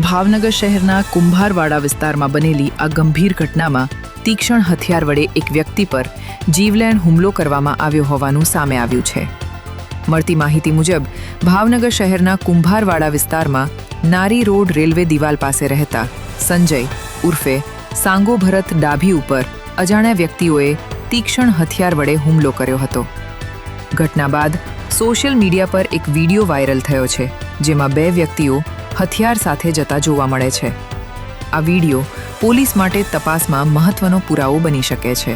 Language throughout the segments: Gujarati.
ભાવનગર શહેરના કુંભારવાડા વિસ્તારમાં બનેલી આ ગંભીર ઘટનામાં તીક્ષ્ણ હથિયાર વડે એક વ્યક્તિ પર જીવલેણ હુમલો કરવામાં આવ્યો હોવાનું સામે આવ્યું છે. મળતી માહિતી મુજબ, ભાવનગર શહેરના કુંભારવાડા વિસ્તારમાં નારી રોડ રેલવે દિવાલ પાસે રહેતા સંજય ઉર્ફે સાંગો ભરત ડાભી ઉપર અજાણ્યા વ્યક્તિઓએ તીક્ષ્ણ હથિયાર વડે હુમલો કર્યો હતો. ઘટના બાદ સોશિયલ મીડિયા પર એક વીડિયો વાયરલ થયો છે, જેમાં બે વ્યક્તિઓ હથિયાર સાથે જતા જોવા મળે છે. આ વીડિયો પોલીસ માટે તપાસમાં મહત્વનો પુરાવો બની શકે છે.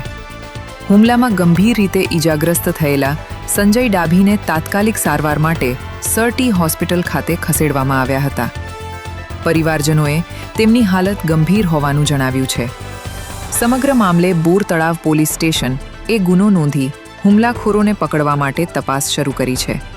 હુમલામાં ગંભીર રીતે ઈજાગ્રસ્ત થયેલા સંજય ડાભીને તાત્કાલિક સારવાર માટે સરટી હોસ્પિટલ ખાતે ખસેડવામાં આવ્યા હતા. પરિવારજનોએ તેમની હાલત ગંભીર હોવાનું જણાવ્યું છે. સમગ્ર મામલે બોર તળાવ પોલીસ સ્ટેશન એ ગુનો નોંધી હુમલાખોરોને પકડવા માટે તપાસ શરૂ કરી છે.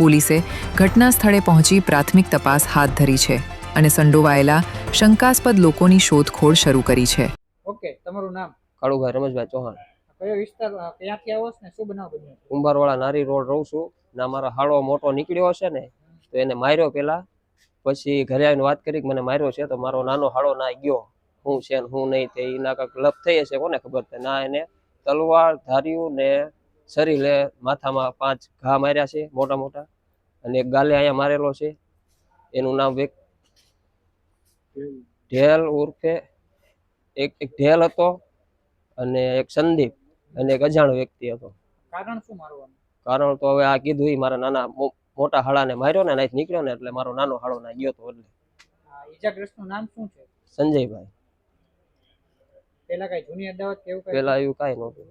પોલીસે ઘટના સ્થળે પહોંચી પ્રાથમિક તપાસ હાથ ધરી છે અને સંડોવાયેલા શંકાસ્પદ લોકોની શોધખોળ શરૂ કરી છે. ઓકે તમારું નામ? કાળુભાઈ રમેશભાઈ ચૌહાણ. કયો વિસ્તાર ક્યાંથી આવો છો ને શું બનાવ બન્યો છે? કુંભારવાળા નારી રોડ રહું છું ને અમારો હાડો મોટો નીકળ્યો હશે ને તો એને માર્યો પેલા. પછી ઘરે આવીને વાત કરી કે મને માર્યો છે તો મારો નાનો હાડો ના ગયો. હું છે ને હું નહીં તે એના કાંઈક લપ થઈ હશે કોને ખબર? છે ના એને તલવાર ધાર્યું ને શરીરે માથામાં પાંચ ઘા માર્યા છે મોટા મોટા અને એક ગાલે અહીંયા મારેલો છે. એનું નામ વેક ઢેલ ઉર્ફે એક એક ઢેલ હતો અને એક સંદીપ અને એક અજાણ વ્યક્તિ હતો. કારણ શું મારવાનું? કારણ તો હવે આ કીધું ઈ મારા નાના મોટા હાળાને માર્યો ને નાઈટ નીકળ્યો ને એટલે મારો નાનો હાળો ના ગયો તો એટલે. ઈજાગ્રસ્તનું નામ શું છે? સંજયભાઈ. પેલા કઈ જૂની અદાવત કે એવું પેલા એવું કાંઈ નહોતું.